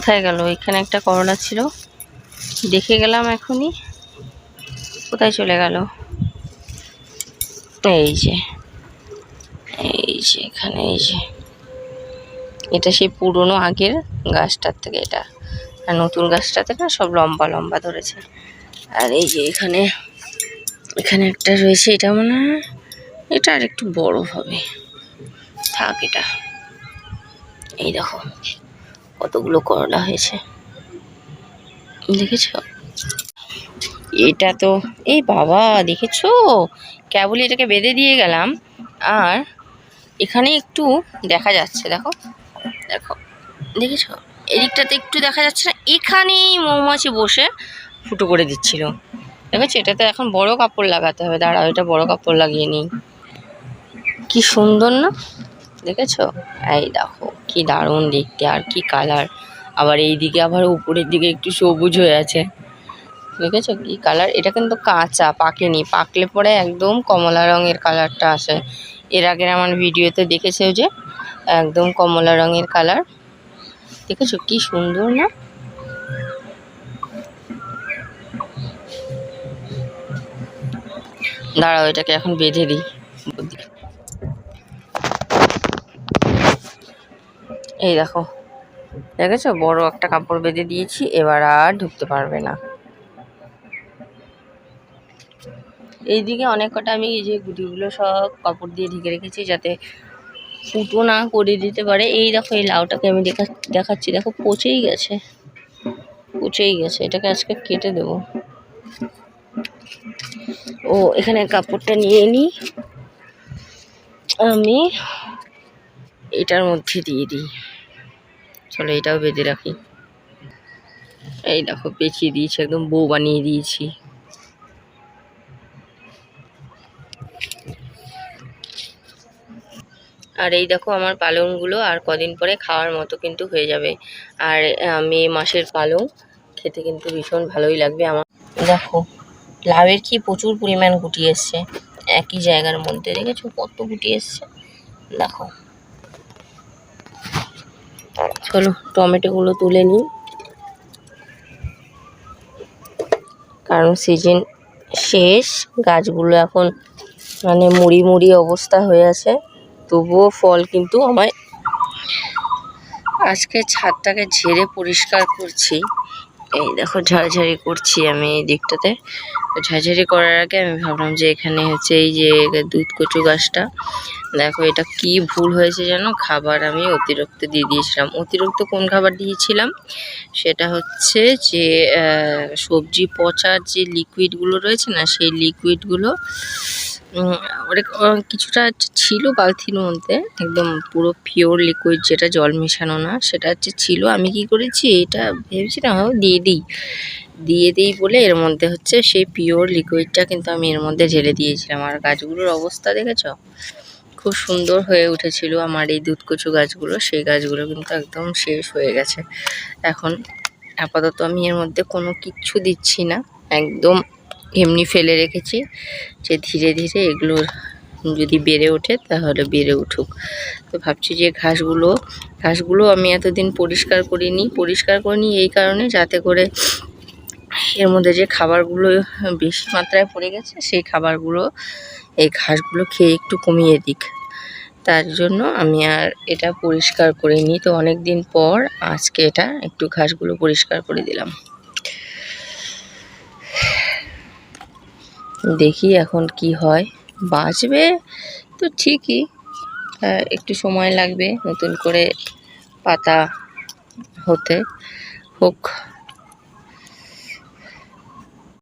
কোথায় গেল? এখানে একটা করলা ছিল। দেখে গেলাম এখনই। কোথায় চলে গেল? এই যে এই যে এখানে, এই যে। এটা সেই পুরনো আগের গাছটার থেকে এটা। আর নতুন গাছটাতে না সব লম্বা লম্বা ধরেছে। আর এই যে এখানে এখানে একটা রয়েছে, এটা মনে হয়, এটা আর একটু বড় হবে। থাক এটা। এই দেখো। কতগুলো করলা হয়েছে। দেখেছ? এটা তো এই বাবা, দেখেছ? কেবলই এটাকে বেঁধে দিয়ে গেলাম। আর এখানে একটু দেখা যাচ্ছে, দেখো। দেখো, দেখেছ? এদিকটাতে একটু দেখা যাচ্ছে না। এখানেই মৌমাছি বসে ফুটো করে দিচ্ছিল। দেখেছ? এটাতে এখন বড় কাপড় লাগাতে হবে। দাঁড়াও, এটা বড় কাপড় লাগিয়ে নিই। কি সুন্দর না? দেখেছ? এই দেখো, কি দারুণ দেখতে, আর কি কালার আবার এই দিকে আবার উপরের দিকে একটু সবুজ হয়ে আছে। দেখেছ কি কালার এটা কিন্তু কাঁচা, পাকেনি। পাকলে পরে একদম কমলা রঙের কালারটা আসে। এর আগের আমার ভিডিওতে দেখেছে যে, একদম কমলা রঙের কালার দেখেছ কি সুন্দর না? দাঁড়াও, এটাকে এখন বেঁধে দিই। এই দেখো। দেখেছ? বড় একটা কাপড় বেঁধে দিয়েছি, এবার আর ঢুকতে পারবে না। এইদিকে অনেক কটা আমি এই যে গুটিগুলো সব কাপড় দিয়ে ঢেকে রেখেছি যাতে ফুটো না করে দিতে পারে। এই দেখো, এই লাউটাকে আমি দেখা, দেখাচ্ছি। দেখো, পচেই গেছে। পচেই গেছে। এটাকে আজকে কেটে দেবো। ও, এখানে কাপড়টা নিয়ে নিই আমি এটার মধ্যে দিয়ে দিই। চলো এটাও বেঁধে রাখি। এই দেখো পেঁচিয়ে দিয়েছি, একদম বউ বানিয়ে দিয়েছি। আর এই দেখো আমার পালংগুলো আর কদিন পরে খাওয়ার মতো কিন্তু হয়ে যাবে। আর মে মাসের পালং, খেতে কিন্তু ভীষণ ভালোই লাগবে আমার। দেখো, লাউয়ের কি প্রচুর পরিমাণ গুটি এসছে, একই জায়গার মধ্যে, দেখেছ কত গুটি এসছে? দেখো। চলো, টমেটোগুলো তুলে নিই। কারণ সিজন শেষ, গাছগুলো এখন মানে মুড়ি মুড়ি অবস্থা হয়ে আছে। তবুও ফল কিন্তু আমায় আজকে ছাদটাকে ঝেড়ে পরিষ্কার করছি। এই দেখো, ঝাড়ঝাড়ি করছি আমি এই দিকটাতে। ঝাড়ঝাড়ি করার আগে আমি ভাবলাম যে এখানে হচ্ছে এই যে দুধ কচু গাছটা দেখো এটা কি ভুল হয়েছে যেন খাবার আমি অতিরিক্ত দিয়ে দিয়েছিলাম। অতিরিক্ত কোন খাবার দিয়েছিলাম? সেটা হচ্ছে যে সবজি পচার যে লিকুইডগুলো রয়েছে না সেই লিকুইডগুলো অনেক কিছুটা ছিল বালতির মধ্যে একদম পুরো পিওর লিকুইড যেটা জল মেশানো না সেটা হচ্ছে ছিল। আমি কি করেছি এটা ভেবেছিলাম হ্যাঁ, দিয়ে দিই। দিয়ে দিই বলে এর মধ্যে হচ্ছে সেই পিওর লিকুইডটা কিন্তু আমি এর মধ্যে ঢেলে দিয়েছিলাম। আর গাছগুলোর অবস্থা দেখেছ? খুব সুন্দর হয়ে উঠেছিল আমার এই দুধকচু গাছগুলো। সেই গাছগুলো কিন্তু একদম শেষ হয়ে গেছে। এখন আপাতত আমি এর মধ্যে কোনো কিচ্ছু দিচ্ছি না। একদম এমনি ফেলে রেখেছি যে ধীরে ধীরে এগুলো যদি বেড়ে ওঠে তাহলে বেড়ে উঠুক। তো ভাবছি যে ঘাসগুলো ঘাসগুলো আমি এতদিন পরিষ্কার করিনি। পরিষ্কার করিনি এই কারণে যাতে করে এর মধ্যে যে খাবারগুলো বেশি মাত্রায় পড়ে গেছে, সেই খাবারগুলো, এই ঘাসগুলো খেয়ে একটু কমিয়ে দিক। তার জন্য আমি আর এটা পরিষ্কার করিনি তো অনেক দিন পর আজকে এটা একটু ঘাসগুলো পরিষ্কার করে দিলাম। দেখি এখন কি হয়। বাঁচবে তো ঠিকই একটু সময় লাগবে নতুন করে পাতা হতে। হোক।